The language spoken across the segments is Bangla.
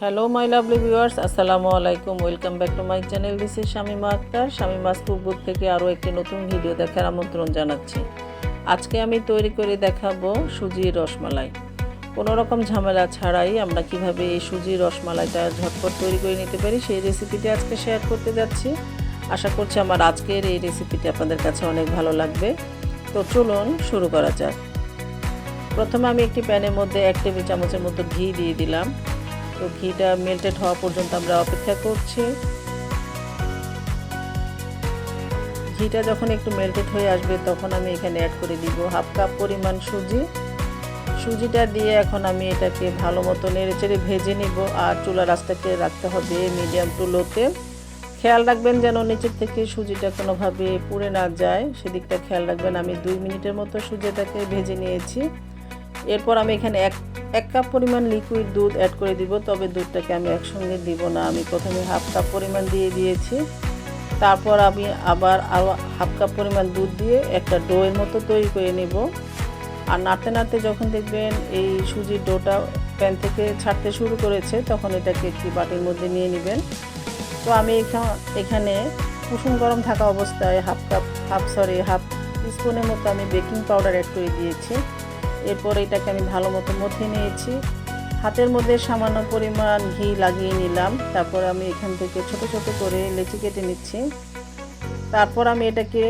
হ্যালো মাই লাভলি ভিউয়ার্স আসসালামু আলাইকুম welcome back to my channel this is Shamima Akter Shamima's cookbook থেকে আরও একটি নতুন ভিডিও দেখার আমন্ত্রণ জানাচ্ছি। আজকে আমি তৈরি করে দেখাবো সুজির রসমালাই। কোনো রকম ঝামেলা ছাড়াই আমরা কীভাবে এই সুজির রসমালাইটা ঝটপট তৈরি করে নিতে পারি সেই রেসিপিটি আজকে শেয়ার করতে যাচ্ছি। আশা করছি আমার আজকের এই রেসিপিটি আপনাদের কাছে অনেক ভালো লাগবে। তো চলুন শুরু করা যাক। প্রথমে আমি একটি প্যানের মধ্যে এক টেবিল চামচের মতো ঘি দিয়ে দিলাম। তো ঘিটা মেল্টেড হওয়া পর্যন্ত আমরা অপেক্ষা করছি। ঘিটা যখন একটু মেল্টেড হয়ে আসবে, তখন আমি এখানে অ্যাড করে দিব হাফ কাপ পরিমাণ সুজি। সুজিটা দিয়ে এখন আমি এটাকে ভালো মতো নেড়ে চেড়ে ভেজে নিব আর চুলা রাস্তাকে রাখতে হবে মিডিয়াম টু লোতে খেয়াল রাখবেন যেন নিচের থেকে সুজিটা কোনোভাবে পুড়ে না যায়। সেদিকটা খেয়াল রাখবেন, আমি দুই মিনিটের মতো সুজিটাকে ভেজে নিয়েছি। এরপর আমি এখানে এক এক কাপ পরিমাণ লিকুইড দুধ অ্যাড করে দিব, তবে দুধটাকে আমি একসঙ্গে দিব না। আমি প্রথমে হাফ কাপ পরিমাণ দিয়ে দিয়েছি। তারপর আমি আবার আরও হাফ কাপ পরিমাণ দুধ দিয়ে একটা ডোয়ের মতো তৈরি করে নেব। আর নাড়তে নাড়তে যখন দেখবেন এই সুজির ডোটা প্যান থেকে ছাড়তে শুরু করেছে, তখন এটাকে একটি বাটির মধ্যে নিয়ে নেবেন। তো আমি এখানে কুসুম গরম থাকা অবস্থায় half cup half sorry half স্পুনের মতো আমি বেকিং পাউডার অ্যাড করে দিয়েছি। এরপর এটাকে আমি ভালো মতো মধ্যে নিয়েছি। হাতের মধ্যে সামান্য পরিমাণ ঘি লাগিয়ে নিলাম। তারপর আমি এখান থেকে ছোট ছোট করে লেচি কেটে নিচ্ছি। তারপর আমি এটাকে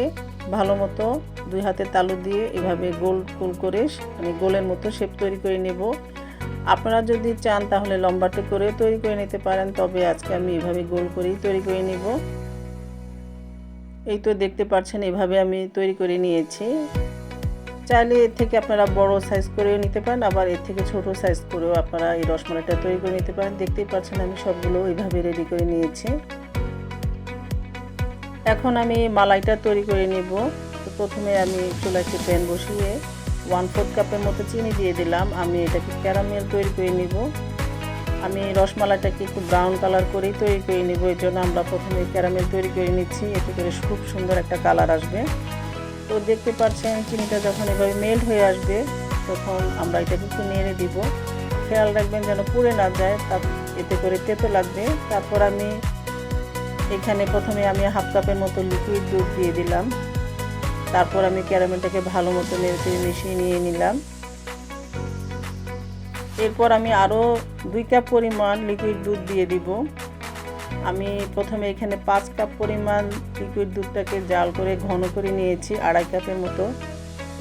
ভালো মতো দুই হাতে তালু দিয়ে এভাবে গোল গোল করে মানে গোলের মতো শেপ তৈরি করে নেব। আপনারা যদি চান তাহলে লম্বাটে করে তৈরি করে নিতে পারেন, তবে আজকে আমি এভাবে গোল করেই তৈরি করে নিব। এই তো দেখতে পাচ্ছেন, এভাবে আমি তৈরি করে নিয়েছি। চাইলে এর থেকে আপনারা বড় সাইজ করেও নিতে পারেন, আবার এর থেকে ছোট সাইজ করেও আপনারা এই রসমালাইটা তৈরি করে নিতে পারেন। দেখতেই পাচ্ছেন আমি সবগুলো এইভাবে রেডি করে নিয়েছি। এখন আমি মালাইটা তৈরি করে নিব। তো প্রথমে আমি চুলাইতে প্যান বসিয়ে ওয়ান ফোর্থ কাপের মতো চিনি দিয়ে দিলাম। আমি এটাকে ক্যারামেল তৈরি করে নিব। আমি রসমালাইটাকে একটু ব্রাউন কালার করেই তৈরি করে নিব। এই জন্য আমরা প্রথমে ক্যারামেল তৈরি করে নিচ্ছি। এতে করে খুব সুন্দর একটা কালার আসবে। তো দেখতে পাচ্ছেন চিনিটা যখন এভাবে মেল্ট হয়ে আসবে, তখন আমরা এটাকে একটু নেড়ে দিব। খেয়াল রাখবেন যেন পুড়ে না যায় তা এতে করে তেতো লাগবে। তারপর আমি এখানে প্রথমে আমি হাফ কাপের মতো লিকুইড দুধ দিয়ে দিলাম। তারপর আমি ক্যারামেলটাকে ভালো মতো নেড়ে মিশিয়ে নিয়ে নিলাম। এরপর আমি আরও দুই কাপ পরিমাণ লিকুইড দুধ দিয়ে দিব। আমি প্রথমে এখানে পাঁচ কাপ পরিমাণ লিকুইড দুধটাকে জাল করে ঘন করে নিয়েছি, আড়াই কাপের মতো।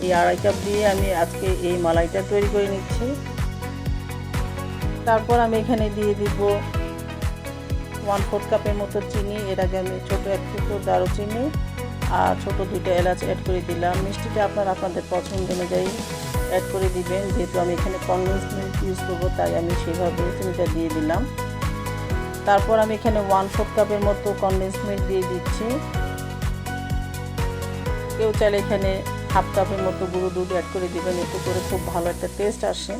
এই আড়াই কাপ দিয়ে আমি আজকে এই মালাইটা তৈরি করে নিচ্ছি। তারপর আমি এখানে দিয়ে দিব ওয়ান ফোর্থ কাপের মতো চিনি, এর আগে আমি ছোটো এক টুকরো দারুচিনি আর ছোটো দুইটা এলাচ অ্যাড করে দিলাম। মিষ্টিটা আপনারা আপনাদের পছন্দ অনুযায়ী অ্যাড করে দিবেন। যেহেতু আমি এখানে কনডেন্স মিল্ক ইউজ করব, তাই আমি সেভাবে চিনিটা দিয়ে দিলাম। তারপর আমি এখানে ওয়ান ফোর্থ কাপের মতো কনডেন্স মিল্ক দিয়ে দিচ্ছি। কেউ চাইলে এখানে হাফ কাপের মতো গুঁড়ো দুধ অ্যাড করে দিবেন, এতে করে খুব ভালো একটা টেস্ট আসে।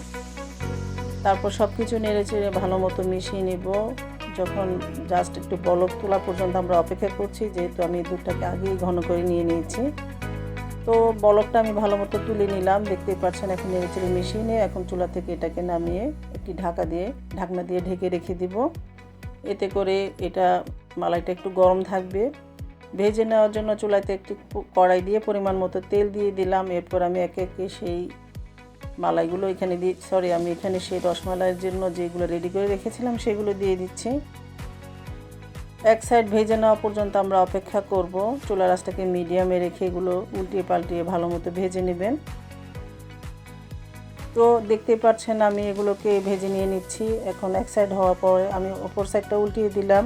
তারপর সব কিছু নেড়ে চেড়ে ভালো মতো মিশিয়ে নেব। যখন জাস্ট একটু বলক তোলা পর্যন্ত আমরা অপেক্ষা করছি, যেহেতু আমি দুধটাকে আগেই ঘন করে নিয়ে নিয়েছি। তো বলকটা আমি ভালো মতো তুলে নিলাম। দেখতেই পাচ্ছেন এখন নেড়ে চেড়ে মিশিয়ে নিয়ে এখন চুলা থেকে এটাকে নামিয়ে একটি ঢাকা দিয়ে, ঢাকনা দিয়ে ঢেকে রেখে দিব। এতে করে এটা মালাইটা একটু গরম থাকবে। ভেজে নেওয়ার জন্য চুলাতে একটু কড়াই দিয়ে পরিমাণ মতো তেল দিয়ে দিলাম। এরপর আমি একে একে সেই মালাইগুলো এখানে দিয়ে সরি আমি এখানে সেই রসমালাইয়ের জন্য যেগুলো রেডি করে রেখেছিলাম সেগুলো দিয়ে দিচ্ছি। এক সাইড ভেজে নেওয়া পর্যন্ত আমরা অপেক্ষা করব। চুলা রাসটাকে মিডিয়ামে রেখে এগুলো উল্টিয়ে পাল্টিয়ে ভালো মতো ভেজে নেবেন। তো দেখতেই পাচ্ছেন আমি এগুলোকে ভেজে নিয়ে নিচ্ছি। এখন এক সাইড হওয়ার পরে আমি ওপর সাইডটা উল্টিয়ে দিলাম।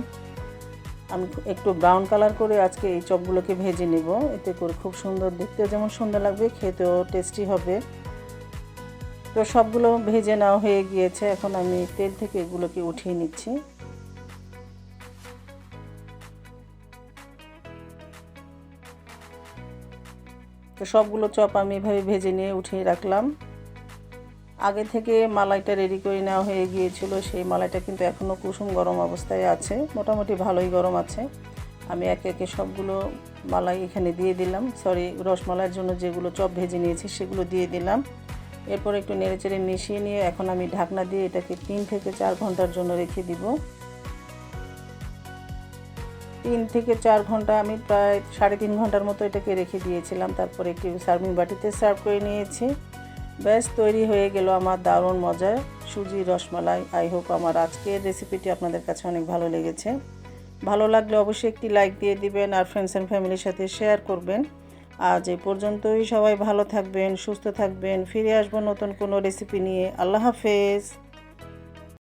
আমি একটু ব্রাউন কালার করে আজকে এই চপগুলোকে ভেজে নেব। এতে করে খুব সুন্দর দেখতেও যেমন সুন্দর লাগবে, খেতেও টেস্টি হবে। তো সবগুলো ভেজে নেওয়া হয়ে গিয়েছে। এখন আমি তেল থেকে এগুলোকে উঠিয়ে নিচ্ছি। তো সবগুলো চপ আমি এভাবে ভেজে নিয়ে উঠিয়ে রাখলাম। আগে থেকে মালাইটা রেডি করে নেওয়া হয়ে গিয়েছিল। সেই মালাইটা কিন্তু এখনও কুসুম গরম অবস্থায় আছে। মোটামুটি ভালোই গরম আছে। আমি একে একে সবগুলো মালাই এখানে দিয়ে দিলাম। সরি রসমালাইয়ের জন্য যেগুলো চপ ভেজে নিয়েছি সেগুলো দিয়ে দিলাম। এরপর একটু নেড়েচেড়ে মিশিয়ে নিয়ে এখন আমি ঢাকনা দিয়ে এটাকে তিন থেকে চার ঘণ্টার জন্য রেখে দিব। তিন থেকে চার ঘণ্টা আমি প্রায় সাড়ে তিন ঘণ্টার মতো এটাকে রেখে দিয়েছিলাম। তারপরে একটি সার্ভিং বাটিতে সার্ভ করে নিয়েছি। ব্যাস, তৈরি হয়ে গেল আমার দারুণ মজার সুজি রসমালাই। আই হোপ আমার আজকের রেসিপিটি আপনাদের কাছে অনেক ভালো লেগেছে। ভালো লাগলে অবশ্যই একটি লাইক দিয়ে দিবেন আর ফ্রেন্ডস অ্যান্ড ফ্যামিলির সাথে শেয়ার করবেন। আজ এ পর্যন্তই সবাই ভালো থাকবেন, সুস্থ থাকবেন। ফিরে আসব নতুন কোনো রেসিপি নিয়ে। আল্লাহ হাফেজ।